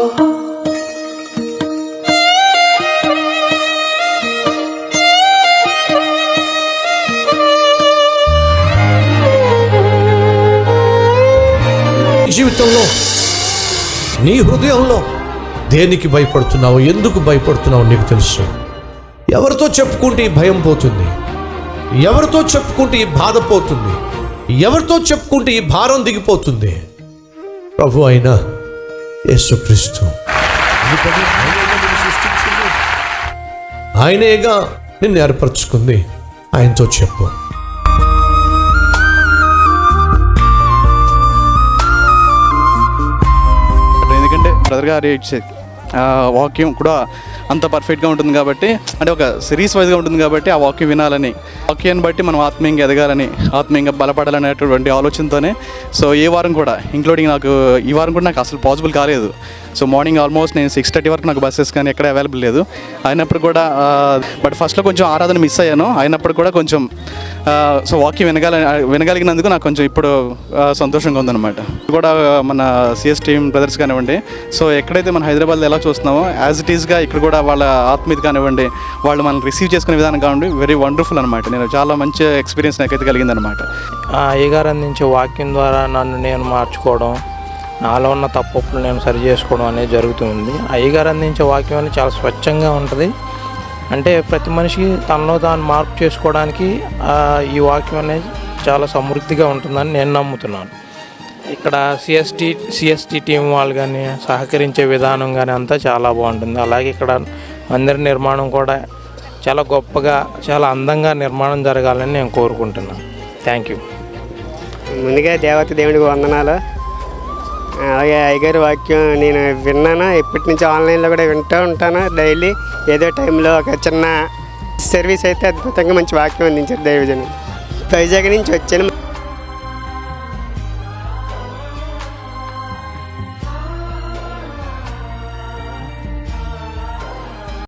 జీవితంలో నీ హృదయంలో దేనికి భయపడుతున్నావు ఎందుకు భయపడుతున్నావు నీకు తెలుసు. ఎవరితో చెప్పుకుంటే ఈ భయం పోతుంది? ఎవరితో చెప్పుకుంటే ఈ బాధ పోతుంది? ఎవరితో చెప్పుకుంటే ఈ భారం దిగిపోతుంది? ప్రభు అయినా యేసుక్రీస్తు. ఆయనేగా నిన్ను ఏర్పరచుకుంది. ఆయనతో చెప్పు. ఎందుకంటే బ్రదర్ గారు వాక్యం కూడా అంత పర్ఫెక్ట్గా ఉంటుంది కాబట్టి అంటే ఒక సిరీస్ వైజ్గా ఉంటుంది కాబట్టి ఆ వాక్యం వినాలని వాక్యాన్ని బట్టి మనం ఆత్మీయంగా ఎదగాలని ఆత్మీయంగా బలపడాలనేటటువంటి ఆలోచనతోనే. సో ఏ వారం కూడా ఇంక్లూడింగ్ నాకు ఈ వారం కూడా నాకు అసలు పాసిబుల్ కాలేదు. సో మార్నింగ్ ఆల్మోస్ట్ నేను సిక్స్ థర్టీ వరకు నాకు బస్సెస్ కానీ ఎక్కడ అవైలబుల్ లేదు. అయినప్పుడు కూడా బట్ ఫస్ట్లో కొంచెం ఆరాధన మిస్ అయ్యాను. అయినప్పుడు కూడా కొంచెం సో వాకింగ్ వినగల వినగలిగినందుకు నాకు కొంచెం ఇప్పుడు సంతోషంగా ఉందన్నమాట. కూడా మన సిఎస్ టీమ్ బ్రదర్స్ కానివ్వండి సో ఎక్కడైతే మన హైదరాబాద్లో ఎలా చూస్తున్నామో యాజ్ ఇట్ ఈస్గా ఇక్కడ కూడా వాళ్ళ ఆత్మీయత కానివ్వండి వాళ్ళు మనం రిసీవ్ చేసుకునే విధానం కానివ్వండి వెరీ వండర్ఫుల్ అనమాట నేను చాలా మంచి ఎక్స్పీరియన్స్ నాకైతే కలిగిందనమాట ఆ అయ్యగారు అందించే వాక్యం ద్వారా నన్ను నేను మార్చుకోవడం నాలో ఉన్న తప్పులు నేను సరి చేసుకోవడం అనేది జరుగుతుంది. అయ్యగారు అందించే వాక్యం అనేది చాలా స్వచ్ఛంగా ఉంటుంది. అంటే ప్రతి మనిషికి తనలో తాను మార్పు చేసుకోవడానికి ఈ వాక్యం అనేది చాలా సమృద్ధిగా ఉంటుందని నేను నమ్ముతున్నాను. ఇక్కడ సిఎస్టి సిఎస్టి టీం వాళ్ళు కానీ సహకరించే విధానం కానీ అంతా చాలా బాగుంటుంది. అలాగే ఇక్కడ మందిర నిర్మాణం కూడా చాలా గొప్పగా చాలా అందంగా నిర్మాణం జరగాలని నేను కోరుకుంటున్నాను. థ్యాంక్ యూ ముందుగా దేవత దేవుడికి వందనాలు. అలాగే అయ్యగారి వాక్యం నేను విన్నాను. ఎప్పటి నుంచి ఆన్లైన్లో కూడా వింటూ ఉంటాను. డైలీ ఏదో టైంలో ఒక చిన్న సర్వీస్ అయితే అద్భుతంగా మంచి వాక్యం అందించారు దైవజనం వైజాగ్ నుంచి వచ్చాను